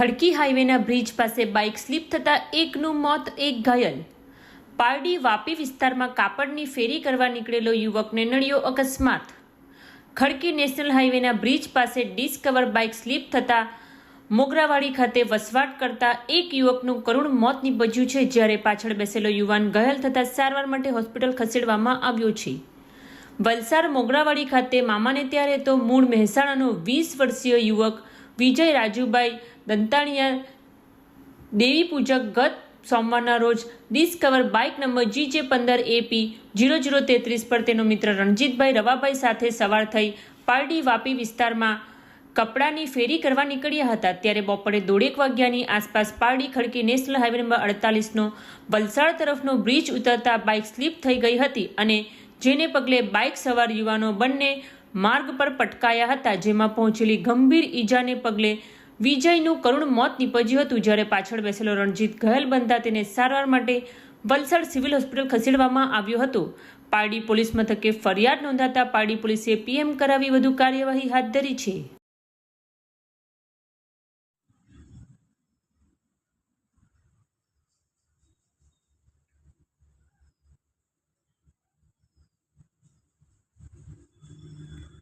ખડકી હાઈવેના બ્રિજ પાસે બાઇક સ્લીપ થતાં એકનું મોત, એક ઘાયલ. પારડી વાપી વિસ્તારમાં કાપડની ફેરી કરવા નીકળેલો યુવકને નડ્યો અકસ્માત. ખડકી નેશનલ હાઈવેના બ્રિજ પાસે ડિસ્કવર બાઇક સ્લીપ થતાં મોગરાવાડી ખાતે વસવાટ કરતા એક યુવકનું કરુણ મોત નીપજ્યું છે, જ્યારે પાછળ બેસેલો યુવાન ઘાયલ થતાં સારવાર માટે હોસ્પિટલ ખસેડવામાં આવ્યો છે. વલસાડ મોગરાવાડી ખાતે મામાને ત્યારે તો મૂળ મહેસાણાનો વીસ વર્ષીય યુવક વિજય રાજુભાઈ દંતાણીયા દેવી પૂજક ગત સોમવારના રોજ ડિસ્કવર બાઇક નંબર જી જે પંદર એપી જીરો જીરો તેત્રીસ પર તેનો મિત્ર રણજીતભાઈ રવાભાઈ સાથે સવાર થઈ પારડી વાપી વિસ્તારમાં કપડાની ફેરી કરવા નીકળ્યા હતા. ત્યારે બપોરે દોઢેક વાગ્યાની આસપાસ Pardi Khadki national highway number અડતાલીસનો Valsad તરફનો બ્રિજ ઉતરતા બાઇક સ્લીપ થઈ ગઈ હતી અને જેને પગલે બાઇક સવાર યુવાનો બંને માર્ગ પર પટકાયા હતા, જેમાં પહોંચેલી ગંભીર ઈજાને પગલે વિજયનું કરુણ મોત નીપજ્યું હતું જ્યારે પાછળ બેસેલો રણજીત ઘાયલ બનતા તેને સારવાર માટે વલસાડ સિવિલ હોસ્પિટલ ખસેડવામાં આવ્યો હતો. પારડી પોલીસ મથકે ફરિયાદ નોંધાતા પારડી પોલીસે પીએમ કરાવી વધુ કાર્યવાહી હાથ ધરી છે.